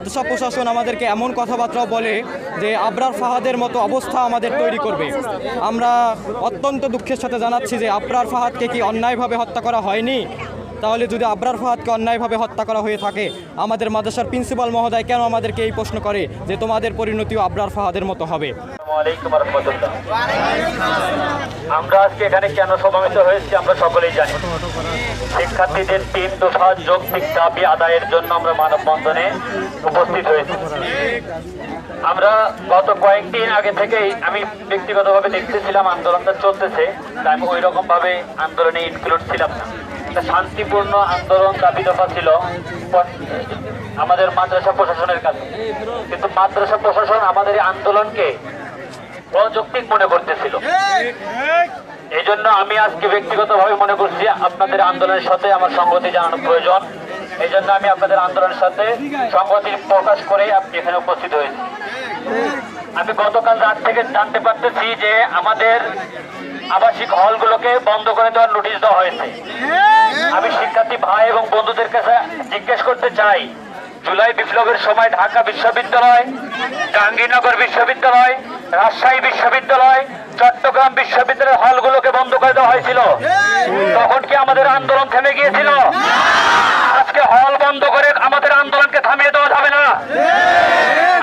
মাদ্রাসা প্রশাসন আমাদেরকে এমন কথাবার্তাও বলে যে আবরার ফাহাদের মতো অবস্থা আমাদের তৈরি করবে। আমরা অত্যন্ত দুঃখের সাথে জানাচ্ছি যে আবরার ফাহাদকে কি অন্যায়ভাবে হত্যা করা হয়নি? তাহলে যদি আবরার ফাহাদকে অন্যায়ভাবে হত্যা করা হয়ে থাকে, আমাদের মাদ্রাসার প্রিন্সিপাল মহোদয় কেন আমাদেরকে এই প্রশ্ন করে যে তোমাদের পরিণতিও আবরার ফাহাদের মতো হবে? আসসালামাইকুম রহমতুল্লাহ। আমরা আজকে এখানে কেন সমাবেত হয়েছি আমরা সকলেই জানি। শিক্ষার্থীদের তিন দফা যৌক্তিক দাবি আদায়ের জন্য আমরা মানববন্ধনে উপস্থিত হয়েছি। আমরা গত কয়েকদিন আগে থেকেই আমি ব্যক্তিগতভাবে দেখতেছিলাম আন্দোলনটা চলতেছে, তাই আমি ওই রকম ভাবে আন্দোলনে ইনক্লুড ছিলাম না। একটা শান্তিপূর্ণ আন্দোলন দাবি দফা ছিল আমাদের মাদ্রাসা প্রশাসনের কাছে। কিন্তু মাদ্রাসা প্রশাসন আমাদের এই আন্দোলনকে অযৌক্তিক মনে করতেছিল। এই জন্য আমি আজকে ব্যক্তিগতভাবে মনে করছি আপনাদের আন্দোলনের সাথে আমার সংগতি জানানো প্রয়োজন। এই জন্য আমি আপনাদের আন্দোলনের সাথে সংগতি প্রকাশ করে আপনি এখানে উপস্থিত হয়েছি। আমি গতকাল রাত থেকে জানতে পারতেছি যে আমাদের আবাসিক হলগুলোকে বন্ধ করে দেওয়ার নোটিশ দেওয়া হয়েছে। আমি শিক্ষার্থী ভাই এবং বন্ধুদের কাছে জিজ্ঞেস করতে চাই, জুলাই বিপ্লবের সময় ঢাকা বিশ্ববিদ্যালয় জাহাঙ্গীরনগর বিশ্ববিদ্যালয় রাজশাহী বিশ্ববিদ্যালয় চট্টগ্রাম বিশ্ববিদ্যালয়ের হলগুলোকে বন্ধ করে দেওয়া হয়েছিল। তখন কি আমাদের আন্দোলন থেমে গিয়েছিল? আজকে হল বন্ধ করে আমাদের আন্দোলনকে থামিয়ে দেওয়া যাবে না।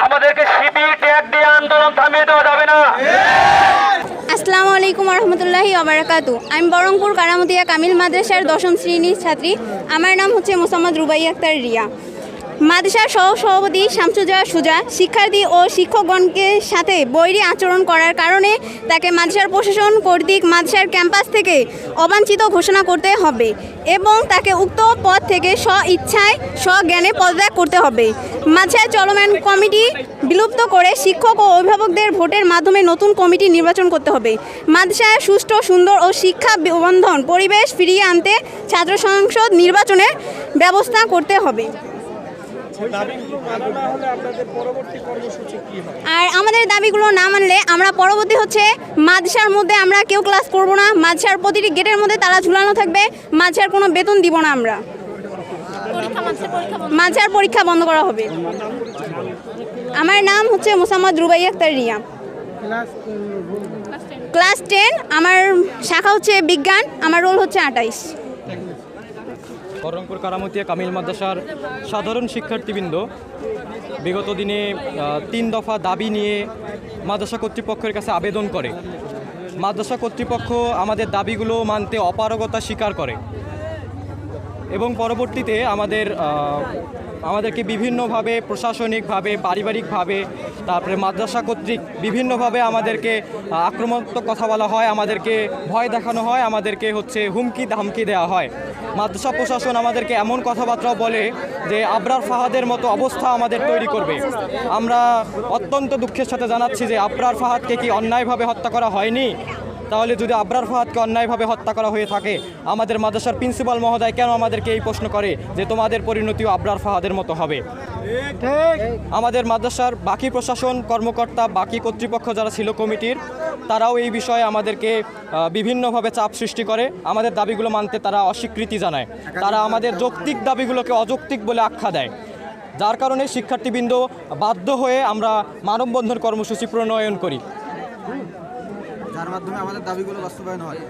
আমাদেরকে শিবির ট্যাগ দিয়ে আন্দোলন থামিয়ে দেওয়া যাবে না। আসসালামু আলাইকুম রহমতুল্লাহি অবরাকাতু আমি বরংপুর কারামতিয়া কামিল মাদ্রাসার দশম শ্রেণির ছাত্রী। আমার নাম হচ্ছে মোসাম্মদ রুবাই আক্তার রিয়া। মাদ্রাসার সহ সভাপতি শামসুজা সুজা, শিক্ষার্থী ও শিক্ষকগণকে সাথে বৈরী আচরণ করার কারণে তাকে মাদ্রাসার প্রশাসন কর্তৃক মাদ্রাসার ক্যাম্পাস থেকে অবাঞ্ছিত ঘোষণা করতে হবে এবং তাকে উক্ত পদ থেকে স্ব ইচ্ছায় স্বজ্ঞানে পদত্যাগ করতে হবে। মাদ্রাসার চলমান কমিটি বিলুপ্ত করে শিক্ষক ও অভিভাবকদের ভোটের মাধ্যমে নতুন কমিটি নির্বাচন করতে হবে। মাদ্রাসায় সুষ্ঠু, সুন্দর ও শিক্ষা বন্ধন পরিবেশ ফিরিয়ে আনতে ছাত্র সংসদ নির্বাচনের ব্যবস্থা করতে হবে। আর আমাদের দাবিগুলো না মানলে আমরা পরবর্তী হচ্ছে মাদ্রাসার মধ্যে আমরা কেউ ক্লাস করব না। মাদ্রাসার প্রতিটি গেটের মধ্যে তারা ঝুলানো থাকবে। মাদ্রাসার কোনো বেতন দিব না আমরা। মাদ্রাসার পরীক্ষা বন্ধ করা হবে। আমার নাম হচ্ছে মোসাম্মদ রুবাই আক্তার রিয়া। ক্লাস টেন আমার শাখা হচ্ছে বিজ্ঞান আমার রোল হচ্ছে আটাইশ। করমপুর কারামতিয়া কামিল মাদ্রাসার সাধারণ শিক্ষার্থীবৃন্দ। বিগত দিনে তিন দফা দাবি নিয়ে মাদ্রাসা কর্তৃপক্ষের কাছে আবেদন করে। মাদ্রাসা কর্তৃপক্ষ আমাদের দাবিগুলো মানতে অপারগতা স্বীকার করে। এবং পরবর্তীতে আমাদের আমাদেরকে বিভিন্নভাবে, প্রশাসনিকভাবে, পারিবারিকভাবে, তারপরে মাদ্রাসা কর্তৃক বিভিন্নভাবে আমাদেরকে আক্রমণাত্মক কথা বলা হয়, আমাদেরকে ভয় দেখানো হয়, আমাদেরকে হচ্ছে হুমকি, ধামকি দেওয়া হয়। মাদ্রাসা প্রশাসন আমাদেরকে এমন কথাবার্তাও বলে যে, আবরার ফাহাদের মতো অবস্থা আমাদের তৈরি করবে। আমরা অত্যন্ত দুঃখের সাথে জানাচ্ছি যে, আবরার ফাহাদকে কি অন্যায়ভাবে হত্যা করা হয়নি? তাহলে যদি আবরার ফাহাদকে অন্যায়ভাবে হত্যা করা হয়ে থাকে আমাদের মাদ্রাসার প্রিন্সিপাল মহোদয় কেন আমাদেরকে এই প্রশ্ন করে যে তোমাদের পরিণতিও আবরার ফাহাদের মতো হবে? আমাদের মাদ্রাসার বাকি প্রশাসন কর্মকর্তা বাকি কর্তৃপক্ষ যারা ছিল কমিটির তারাও এই বিষয়ে আমাদেরকে বিভিন্নভাবে চাপ সৃষ্টি করে। আমাদের দাবিগুলো মানতে তারা অস্বীকৃতি জানায়। তারা আমাদের যৌক্তিক দাবিগুলোকে অযৌক্তিক বলে আখ্যা দেয়। যার কারণে শিক্ষার্থীবৃন্দ বাধ্য হয়ে আমরা মানববন্ধন কর্মসূচি প্রণয়ন করি। যার মাধ্যমে আমাদের দাবিগুলো বাস্তবায়ন হয়।